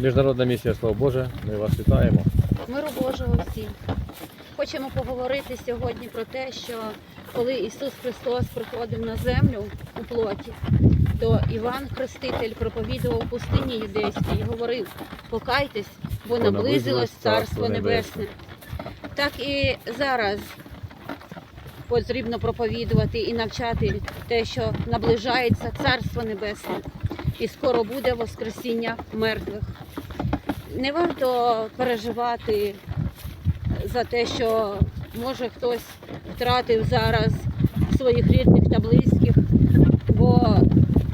Міжнародна місія Слово Боже, ми вас вітаємо. Миру Божого всім. Хочемо поговорити сьогодні про те, що коли Ісус Христос приходив на землю у плоті, то Іван Хреститель проповідував у пустині юдейській і говорив: покайтесь, бо наблизилось Царство Небесне. Так і зараз потрібно проповідувати і навчати те, що наближається Царство Небесне, і скоро буде Воскресіння мертвих. Не варто переживати за те, що може хтось втратив зараз своїх рідних та близьких, бо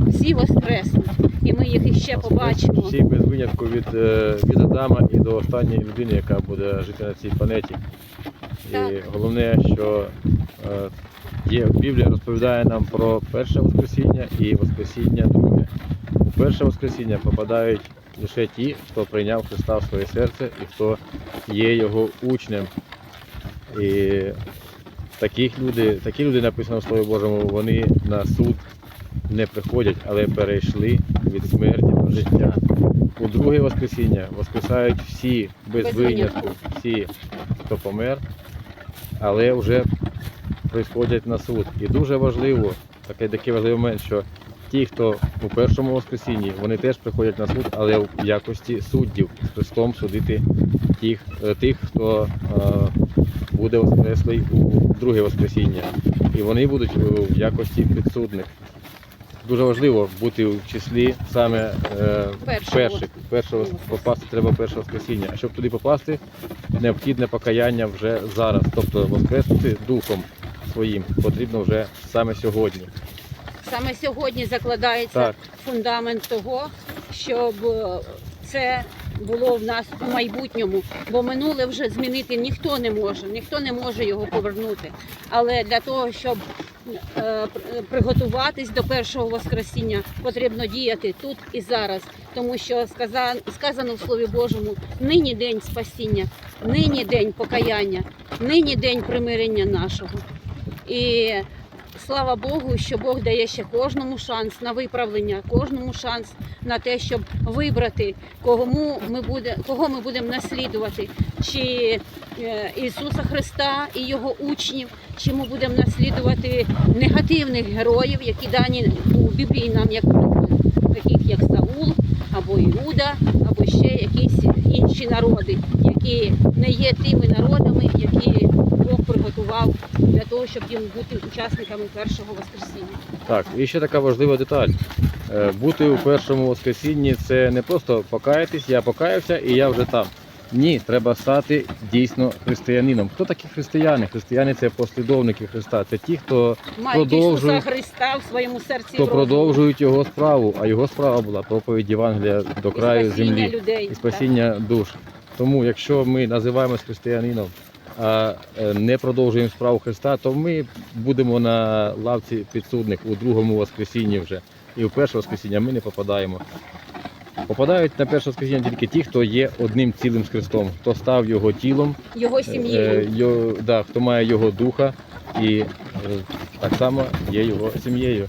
всі воскреснуть, і ми їх іще побачимо. Всі без винятку від, е, від Адама і до останньої людини, яка буде жити на цій планеті. І головне, що е, є Біблія розповідає нам про перше Воскресіння і Воскресіння друге. У перше Воскресіння попадають лише ті, хто прийняв Христа в своє серце і хто є його учнем. І таких люди, такі люди написано в Слові Божому, вони на суд не приходять, але перейшли від смерті до життя. У друге Воскресіння воскресають всі без, винятку. всі, хто помер, але вже приходять на суд. І дуже важливо, такий, такий важливий момент, що ті, хто у першому Воскресінні, вони теж приходять на суд, але в якості суддів з Христом судити тих, е, тих хто е, буде воскреслий у друге Воскресіння. І вони будуть е, в якості підсудних. Дуже важливо бути в числі саме е, Першого. перших. Першого попасти треба перше воскресіння. А щоб туди попасти, необхідне покаяння вже зараз. Тобто воскреснути духом своїм потрібно вже саме сьогодні. Саме сьогодні закладається Так. фундамент того, щоб е, це було в нас у майбутньому, бо минуле вже змінити ніхто не може, ніхто не може його повернути. Але для того, щоб е, приготуватись до першого воскресіння, потрібно діяти тут і зараз, тому що сказано, сказано в Слові Божому: нині день спасіння, нині день покаяння, нині день примирення нашого. І слава Богу, що Бог дає ще кожному шанс на виправлення, кожному шанс на те, щоб вибрати, кому ми буде, кого ми будемо наслідувати, чи е, Ісуса Христа і Його учнів, чи ми будемо наслідувати негативних героїв, які дані у Біблії нам як таких як Саул або Іуда, або ще якісь інші народи, які не є тими народами, які приготував для того, щоб їм бути учасниками першого воскресіння. Так, і ще така важлива деталь. Е, Бути у першому воскресінні це не просто покаятись, я покаявся і я вже там. Ні, треба стати дійсно християнином. Хто такі християни? Християни це послідовники Христа. Це ті, хто, Мають. Христа в своєму серці. і хто продовжують його справу, а його справа була проповідь Євангелія до краю спасіння землі людей. і спасіння душ. Тому, якщо ми називаємось християнином, а е, не продовжуємо справу Христа, то ми будемо на лавці підсудних у другому воскресінні вже. І в перше воскресіння ми не попадаємо. Попадають на перше воскресіння тільки ті, хто є одним цілим з Христом, хто став його тілом, Його е, сім'єю. його, да, хто має його духа і е, так само є його сім'єю.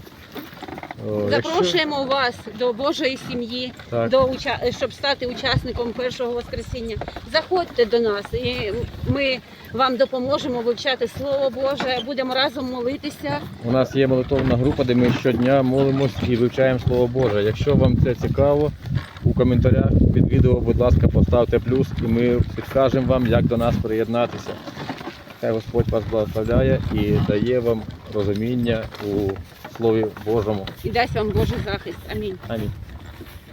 О, якщо- Запрошуємо вас до Божої сім'ї, до уча- щоб стати учасником першого воскресіння. Заходьте до нас, і ми вам допоможемо вивчати Слово Боже. Будемо разом молитися. У нас є молитовна група, де ми щодня молимось і вивчаємо Слово Боже. Якщо вам це цікаво, у коментарях під відео, будь ласка, поставте плюс і ми підкажемо вам, як до нас приєднатися. Хай Господь вас благословляє і дає вам розуміння у Слові Божому. І дасть вам Божий захист. Амінь. Амінь.